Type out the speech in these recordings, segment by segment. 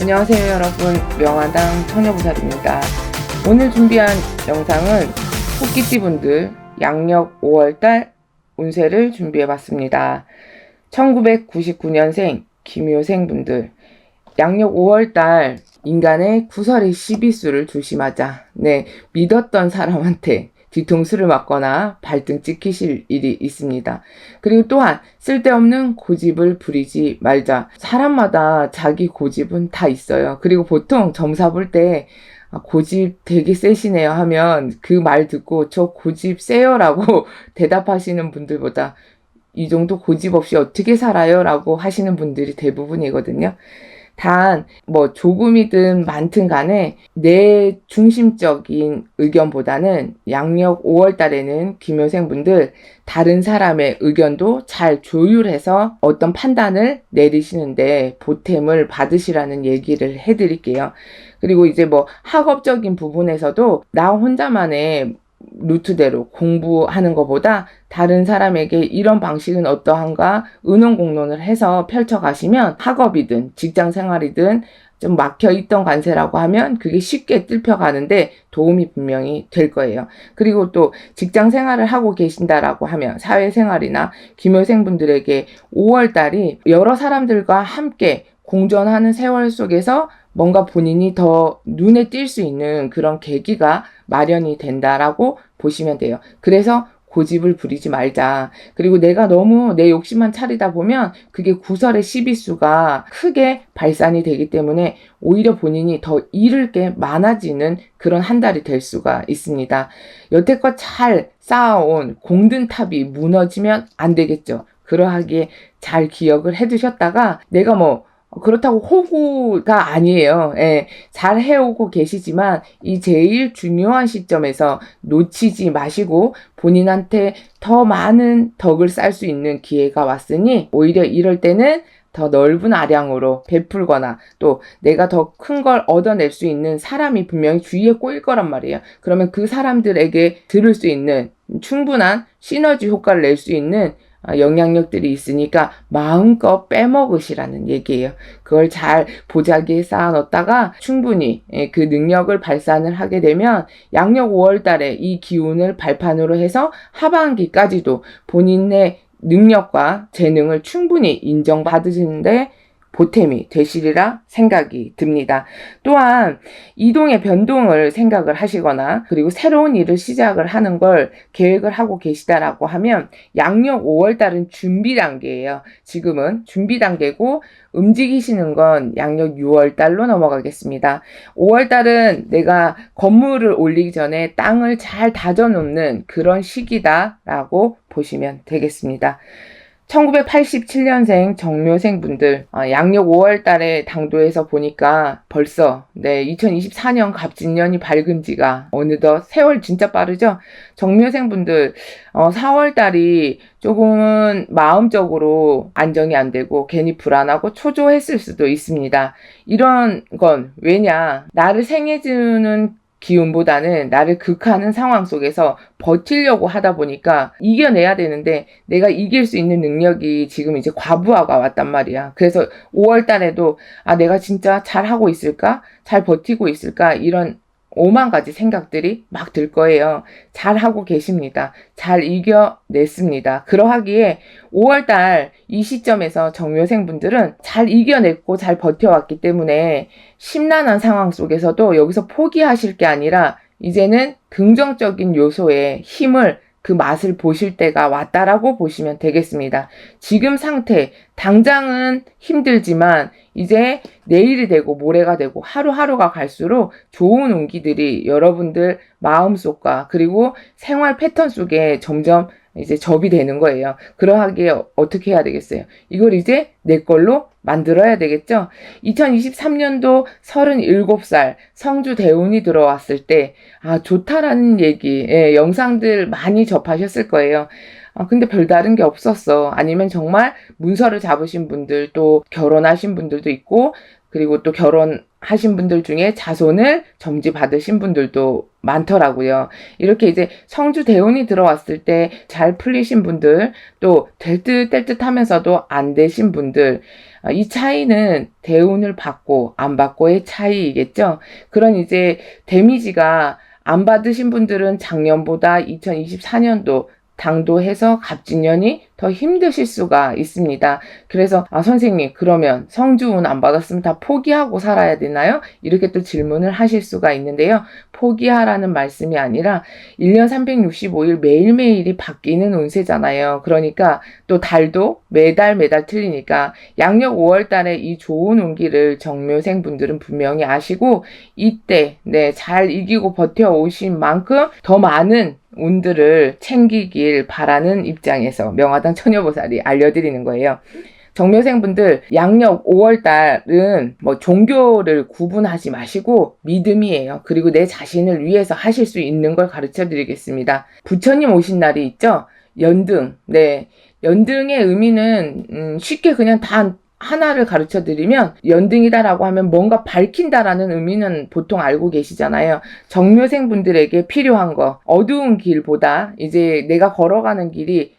안녕하세요 여러분. 명화당 청녀부살입니다. 오늘 준비한 영상은 토끼띠 분들 양력 5월달 운세를 준비해 봤습니다. 1999년생 김효생 분들 양력 5월달 인간의 구설의 시비수를 조심하자. 네 믿었던 사람한테 뒤통수를 맞거나 발등 찍히실 일이 있습니다. 그리고 또한 쓸데없는 고집을 부리지 말자. 사람마다 자기 고집은 다 있어요. 그리고 보통 점사 볼때 아, 고집 되게 세시네요 하면 그 말 듣고 저 고집 세요 라고 대답하시는 분들보다 이 정도 고집 없이 어떻게 살아요? 라고 하시는 분들이 대부분이거든요. 단, 뭐, 조금이든 많든 간에 내 중심적인 의견보다는 양력 5월 달에는 김효생 분들 다른 사람의 의견도 잘 조율해서 어떤 판단을 내리시는데 보탬을 받으시라는 얘기를 해드릴게요. 그리고 이제 뭐 학업적인 부분에서도 나 혼자만의 루트대로 공부하는 것보다 다른 사람에게 이런 방식은 어떠한가 의논 공론을 해서 펼쳐가시면 학업이든 직장 생활이든 좀 막혀 있던 관세라고 하면 그게 쉽게 뚫혀가는데 도움이 분명히 될 거예요. 그리고 또 직장 생활을 하고 계신다라고 하면 사회 생활이나 김효생분들에게 5월 달이 여러 사람들과 함께 공존하는 세월 속에서 뭔가 본인이 더 눈에 띌 수 있는 그런 계기가 마련이 된다라고 보시면 돼요. 그래서 고집을 부리지 말자. 그리고 내가 너무 내 욕심만 차리다 보면 그게 구설의 시비수가 크게 발산이 되기 때문에 오히려 본인이 더 잃을 게 많아지는 그런 한 달이 될 수가 있습니다. 여태껏 잘 쌓아온 공든탑이 무너지면 안 되겠죠. 그러하기에 잘 기억을 해 두셨다가 내가 뭐 그렇다고 호구가 아니에요. 예, 잘 해오고 계시지만 이 제일 중요한 시점에서 놓치지 마시고 본인한테 더 많은 덕을 쌓을 수 있는 기회가 왔으니 오히려 이럴 때는 더 넓은 아량으로 베풀거나 또 내가 더 큰 걸 얻어낼 수 있는 사람이 분명히 주위에 꼬일 거란 말이에요. 그러면 그 사람들에게 들을 수 있는 충분한 시너지 효과를 낼 수 있는 아, 영향력들이 있으니까 마음껏 빼먹으시라는 얘기예요. 그걸 잘 보자기에 쌓아 놓다가 충분히 예, 그 능력을 발산을 하게 되면 양력 5월 달에 이 기운을 발판으로 해서 하반기까지도 본인의 능력과 재능을 충분히 인정받으시는데 보탬이 되시리라 생각이 듭니다. 또한 이동의 변동을 생각을 하시거나 그리고 새로운 일을 시작을 하는 걸 계획을 하고 계시다라고 하면 양력 5월 달은 준비 단계예요. 지금은 준비 단계고 움직이시는 건 양력 6월 달로 넘어가겠습니다. 5월 달은 내가 건물을 올리기 전에 땅을 잘 다져 놓는 그런 시기다라고 보시면 되겠습니다. 1987년생 정묘생 분들 어, 양력 5월 달에 당도에서 보니까 벌써 네 2024년 갑진년이 밝은 지가 어느덧 세월 진짜 빠르죠. 정묘생 분들 어, 4월 달이 조금은 마음적으로 안정이 안 되고 괜히 불안하고 초조했을 수도 있습니다. 이런 건 왜냐 나를 생해주는 기운보다는 나를 극하는 상황 속에서 버틸려고 하다 보니까 이겨내야 되는데 내가 이길 수 있는 능력이 지금 이제 과부하가 왔단 말이야. 그래서 5월 달에도 아, 내가 진짜 잘 하고 있을까? 잘 버티고 있을까? 이런 오만 가지 생각들이 막 들 거예요. 잘 하고 계십니다. 잘 이겨냈습니다. 그러하기에 5월달 이 시점에서 정묘생분들은 잘 이겨냈고 잘 버텨왔기 때문에 심란한 상황 속에서도 여기서 포기하실 게 아니라 이제는 긍정적인 요소에 힘을 그 맛을 보실 때가 왔다라고 보시면 되겠습니다. 지금 상태, 당장은 힘들지만 이제 내일이 되고 모레가 되고 하루하루가 갈수록 좋은 운기들이 여러분들 마음속과 그리고 생활 패턴 속에 점점 이제 접이 되는 거예요. 그러하기에 어떻게 해야 되겠어요? 이걸 이제 내 걸로 만들어야 되겠죠? 2023년도 37살 성주 대운이 들어왔을 때, 아, 좋다라는 얘기, 예, 영상들 많이 접하셨을 거예요. 아, 근데 별다른 게 없었어. 아니면 정말 문서를 잡으신 분들, 또 결혼하신 분들도 있고, 그리고 또 결혼하신 분들 중에 자손을 점지 받으신 분들도 많더라고요. 이렇게 이제 성주 대운이 들어왔을 때 잘 풀리신 분들, 또 될 듯 될 듯 하면서도 안 되신 분들, 아, 이 차이는 대운을 받고 안 받고의 차이이겠죠. 그런 이제 데미지가 안 받으신 분들은 작년보다 2024년도 당도해서 갑진년이 더 힘드실 수가 있습니다. 그래서 아 선생님 그러면 성주운 안 받았으면 다 포기하고 살아야 되나요? 이렇게 또 질문을 하실 수가 있는데요. 포기하라는 말씀이 아니라 1년 365일 매일매일이 바뀌는 운세잖아요. 그러니까 또 달도 매달 매달 틀리니까 양력 5월 달에 이 좋은 운기를 정묘생 분들은 분명히 아시고 이때 네, 잘 이기고 버텨 오신 만큼 더 많은 운들을 챙기길 바라는 입장에서 명화당 처녀보살이 알려드리는 거예요. 정묘생분들 양력 5월달은 뭐 종교를 구분하지 마시고 믿음이에요. 그리고 내 자신을 위해서 하실 수 있는 걸 가르쳐 드리겠습니다. 부처님 오신 날이 있죠? 연등. 네. 연등의 의미는 음, 쉽게 그냥 다 하나를 가르쳐 드리면 연등이다라고 하면 뭔가 밝힌다라는 의미는 보통 알고 계시잖아요. 정묘생 분들에게 필요한 거 어두운 길보다 이제 내가 걸어가는 길이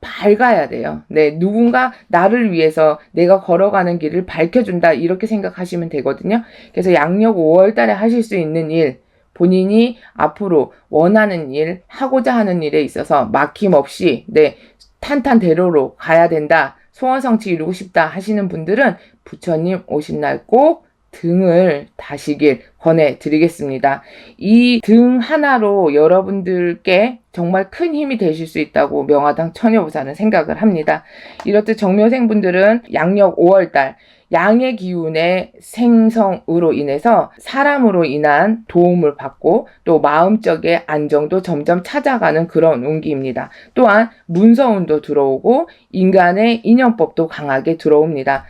밝아야 돼요. 네, 누군가 나를 위해서 내가 걸어가는 길을 밝혀준다 이렇게 생각하시면 되거든요. 그래서 양력 5월 달에 하실 수 있는 일 본인이 앞으로 원하는 일, 하고자 하는 일에 있어서 막힘없이 네, 탄탄대로로 가야 된다. 소원 성취 이루고 싶다 하시는 분들은 부처님 오신 날 꼭 등을 다시길 권해드리겠습니다. 이 등 하나로 여러분들께 정말 큰 힘이 되실 수 있다고 명화당 처녀보사는 생각을 합니다. 이렇듯 정묘생분들은 양력 5월달 양의 기운의 생성으로 인해서 사람으로 인한 도움을 받고 또 마음적의 안정도 점점 찾아가는 그런 운기입니다. 또한 문서운도 들어오고 인간의 인연법도 강하게 들어옵니다.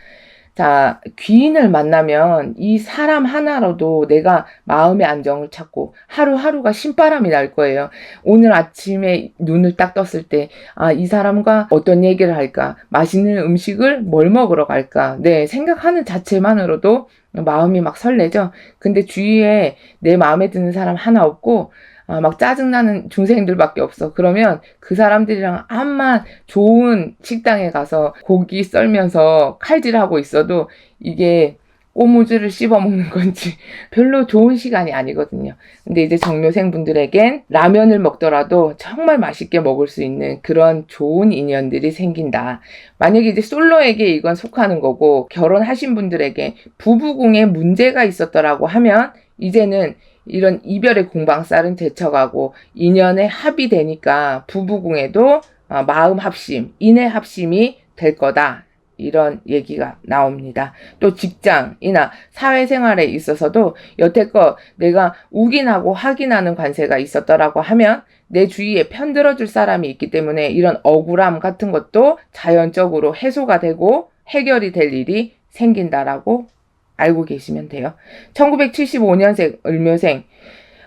자, 귀인을 만나면 이 사람 하나로도 내가 마음의 안정을 찾고 하루하루가 신바람이 날 거예요. 오늘 아침에 눈을 딱 떴을 때, 아, 이 사람과 어떤 얘기를 할까? 맛있는 음식을 뭘 먹으러 갈까? 네, 생각하는 자체만으로도 마음이 막 설레죠? 근데 주위에 내 마음에 드는 사람 하나 없고, 아, 막 짜증나는 중생들밖에 없어. 그러면 그 사람들이랑 암만 좋은 식당에 가서 고기 썰면서 칼질하고 있어도 이게 꼬무즈를 씹어먹는 건지 별로 좋은 시간이 아니거든요. 근데 이제 정묘생분들에겐 라면을 먹더라도 정말 맛있게 먹을 수 있는 그런 좋은 인연들이 생긴다. 만약에 이제 솔로에게 이건 속하는 거고 결혼하신 분들에게 부부궁에 문제가 있었더라고 하면 이제는 이런 이별의 공방살은 제쳐가고 인연의 합이 되니까 부부궁에도 어, 마음 합심, 인의 합심이 될 거다. 이런 얘기가 나옵니다. 또 직장이나 사회생활에 있어서도 여태껏 내가 우긴하고 확인하는 관세가 있었더라고 하면 내 주위에 편들어줄 사람이 있기 때문에 이런 억울함 같은 것도 자연적으로 해소가 되고 해결이 될 일이 생긴다라고 알고 계시면 돼요. 1975년생 을묘생,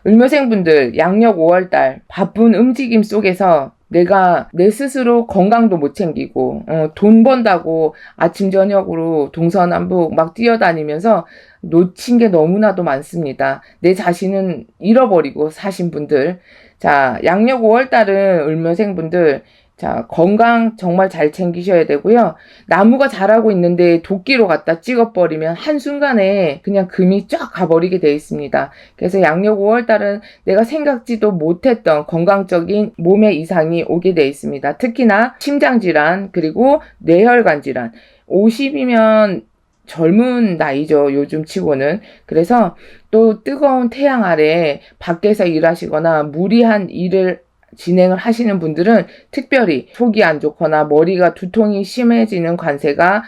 을묘생 분들 양력 5월달 바쁜 움직임 속에서 내가 내 스스로 건강도 못 챙기고 어, 돈 번다고 아침 저녁으로 동서남북 막 뛰어다니면서 놓친 게 너무나도 많습니다. 내 자신은 잃어버리고 사신 분들 자 양력 5월 달은 을묘생 분들 자, 건강 정말 잘 챙기셔야 되고요. 나무가 자라고 있는데 도끼로 갖다 찍어버리면 한순간에 그냥 금이 쫙 가버리게 되어 있습니다. 그래서 양력 5월달은 내가 생각지도 못했던 건강적인 몸의 이상이 오게 되어 있습니다. 특히나 심장질환, 그리고 뇌혈관 질환. 50이면 젊은 나이죠. 요즘 치고는. 그래서 또 뜨거운 태양 아래 밖에서 일하시거나 무리한 일을 진행을 하시는 분들은 특별히 속이 안 좋거나 머리가 두통이 심해지는 관세가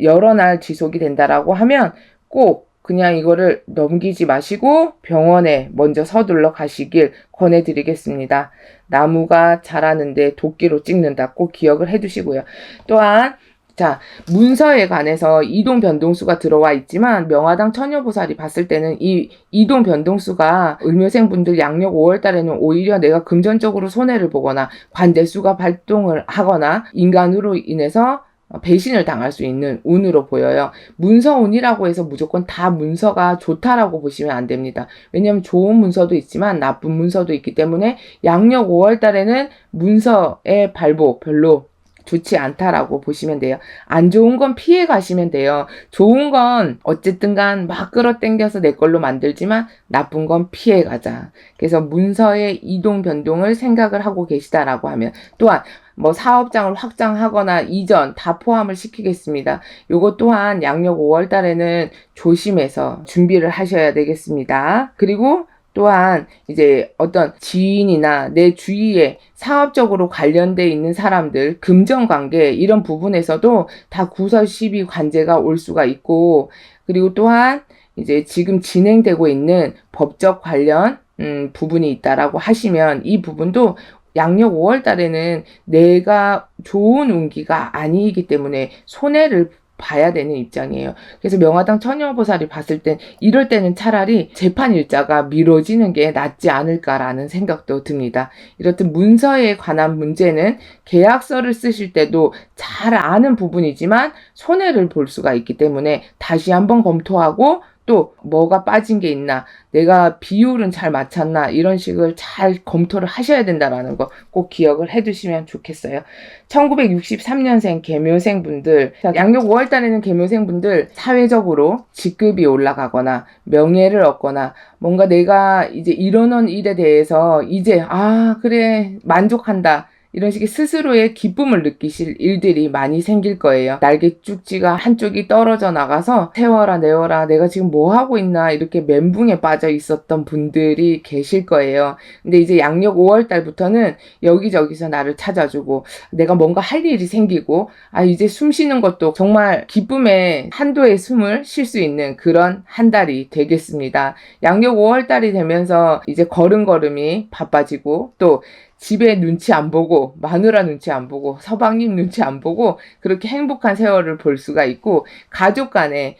여러 날 지속이 된다라고 하면 꼭 그냥 이거를 넘기지 마시고 병원에 먼저 서둘러 가시길 권해드리겠습니다. 나무가 자라는데 도끼로 찍는다 꼭 기억을 해두시고요. 또한 자, 문서에 관해서 이동 변동수가 들어와 있지만 명화당 처녀보살이 봤을 때는 이 이동 변동수가 을묘생 분들 양력 5월 달에는 오히려 내가 금전적으로 손해를 보거나 관대수가 발동을 하거나 인간으로 인해서 어, 배신을 당할 수 있는 운으로 보여요. 문서운이라고 해서 무조건 다 문서가 좋다라고 보시면 안 됩니다. 왜냐하면 좋은 문서도 있지만 나쁜 문서도 있기 때문에 양력 5월 달에는 문서의 발보 별로 좋지 않다라고 보시면 돼요. 안 좋은 건 피해 가시면 돼요. 좋은 건 어쨌든 간 막 끌어당겨서 내 걸로 만들지만 나쁜 건 피해 가자. 그래서 문서의 이동 변동을 생각을 하고 계시다라고 하면 또한 뭐 사업장을 확장하거나 이전 다 포함을 시키겠습니다. 요것 또한 양력 5월 달에는 조심해서 준비를 하셔야 되겠습니다. 그리고 또한 이제 어떤 지인이나 내 주위에 사업적으로 관련돼 있는 사람들, 금전 관계 이런 부분에서도 다 구설 시비 관제가 올 수가 있고 그리고 또한 이제 지금 진행되고 있는 법적 관련 음, 부분이 있다라고 하시면 이 부분도 양력 5월 달에는 내가 좋은 운기가 아니기 때문에 손해를 봐야 되는 입장이에요. 그래서 명화당 처녀보살이 봤을 땐 이럴 때는 차라리 재판 일자가 미뤄지는 게 낫지 않을까라는 생각도 듭니다. 이렇듯 문서에 관한 문제는 계약서를 쓰실 때도 잘 아는 부분이지만 손해를 볼 수가 있기 때문에 다시 한번 검토하고 또 뭐가 빠진 게 있나 내가 비율은 잘 맞췄나 이런 식을 잘 검토를 하셔야 된다라는 거 꼭 기억을 해 두시면 좋겠어요. 1963년생 개묘생 분들 양력 5월 달에는 개묘생 분들 사회적으로 직급이 올라가거나 명예를 얻거나 뭔가 내가 이제 이뤄놓은 일에 대해서 이제 아 그래 만족한다 이런 식의 스스로의 기쁨을 느끼실 일들이 많이 생길 거예요. 날개 쭉지가 한쪽이 떨어져 나가서 세워라 내워라 내가 지금 뭐 하고 있나 이렇게 멘붕에 빠져 있었던 분들이 계실 거예요. 근데 이제 양력 5월 달부터는 여기저기서 나를 찾아주고 내가 뭔가 할 일이 생기고 아 이제 숨 쉬는 것도 정말 기쁨의 한도의 숨을 쉴 수 있는 그런 한 달이 되겠습니다. 양력 5월 달이 되면서 이제 걸음걸음이 바빠지고 또 집에 눈치 안 보고 마누라 눈치 안 보고 서방님 눈치 안 보고 그렇게 행복한 세월을 볼 수가 있고 가족 간에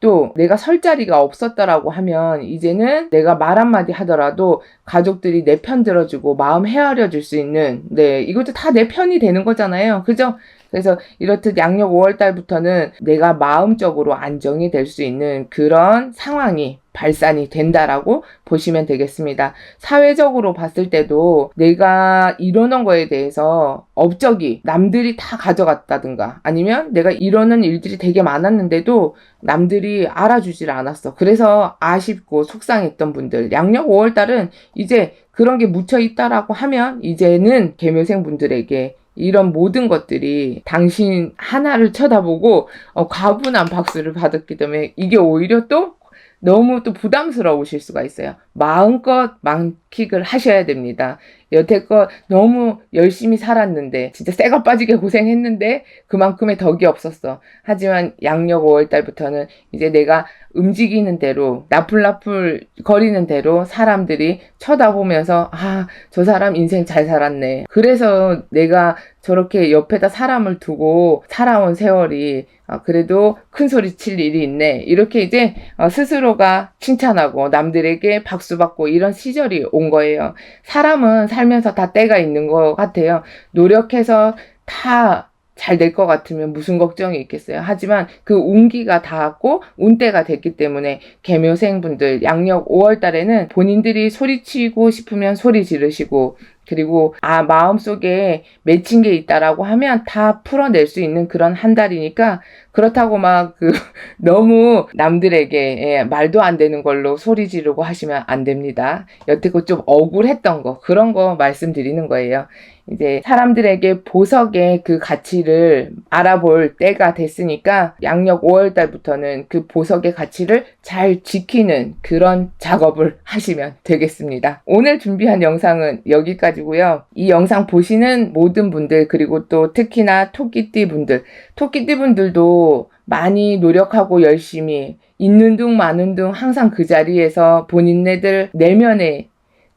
또 내가 설 자리가 없었다라고 하면 이제는 내가 말 한마디 하더라도 가족들이 내 편 들어주고 마음 헤아려 줄 수 있는 네 이것도 다 내 편이 되는 거잖아요. 그죠 그래서 이렇듯 양력 5월 달부터는 내가 마음적으로 안정이 될 수 있는 그런 상황이 발산이 된다라고 보시면 되겠습니다. 사회적으로 봤을 때도 내가 이러는 거에 대해서 업적이 남들이 다 가져갔다든가 아니면 내가 이러는 일들이 되게 많았는데도 남들이 알아주질 않았어. 그래서 아쉽고 속상했던 분들 양력 5월 달은 이제 그런 게 묻혀 있다라고 하면 이제는 개묘생 분들에게 이런 모든 것들이 당신 하나를 쳐다보고 어, 과분한 박수를 받았기 때문에 이게 오히려 또 너무 또 부담스러우실 수가 있어요. 마음껏 만킥을 하셔야 됩니다. 여태껏 너무 열심히 살았는데 진짜 쇠가 빠지게 고생했는데 그만큼의 덕이 없었어. 하지만 양력 5월 달부터는 이제 내가 움직이는 대로 나풀나풀 거리는 대로 사람들이 쳐다보면서 아 저 사람 인생 잘 살았네. 그래서 내가 저렇게 옆에다 사람을 두고 살아온 세월이 아, 그래도 큰 소리 칠 일이 있네. 이렇게 이제 어, 스스로가 칭찬하고 남들에게 박수 받고 이런 시절이 온 거예요. 사람은 살면서 다 때가 있는 것 같아요. 노력해서 다 잘 될 것 같으면 무슨 걱정이 있겠어요. 하지만 그 운기가 닿았고 운때가 됐기 때문에 개묘생분들 양력 5월 달에는 본인들이 소리치고 싶으면 소리 지르시고 그리고 아 마음속에 맺힌 게 있다라고 하면 다 풀어낼 수 있는 그런 한 달이니까 그렇다고 막 그 너무 남들에게 예, 말도 안 되는 걸로 소리 지르고 하시면 안 됩니다. 여태껏 좀 억울했던 거 그런 거 말씀드리는 거예요. 이제 사람들에게 보석의 그 가치를 알아볼 때가 됐으니까 양력 5월 달부터는 그 보석의 가치를 잘 지키는 그런 작업을 하시면 되겠습니다. 오늘 준비한 영상은 여기까지고요. 이 영상 보시는 모든 분들 그리고 또 특히나 토끼띠 분들, 토끼띠 분들도 많이 노력하고 열심히 있는 둥 마는 둥 항상 그 자리에서 본인네들 내면에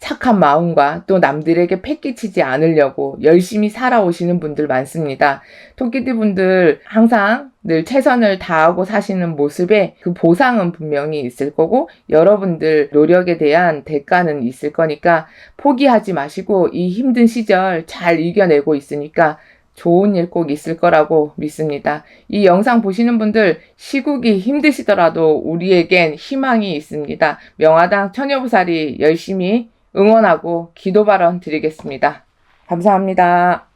착한 마음과 또 남들에게 패끼치지 않으려고 열심히 살아오시는 분들 많습니다. 토끼띠 분들 항상 늘 최선을 다하고 사시는 모습에 그 보상은 분명히 있을 거고 여러분들 노력에 대한 대가는 있을 거니까 포기하지 마시고 이 힘든 시절 잘 이겨내고 있으니까 좋은 일 꼭 있을 거라고 믿습니다. 이 영상 보시는 분들 시국이 힘드시더라도 우리에겐 희망이 있습니다. 명화당 처녀부살이 열심히 응원하고 기도 발언 드리겠습니다. 감사합니다.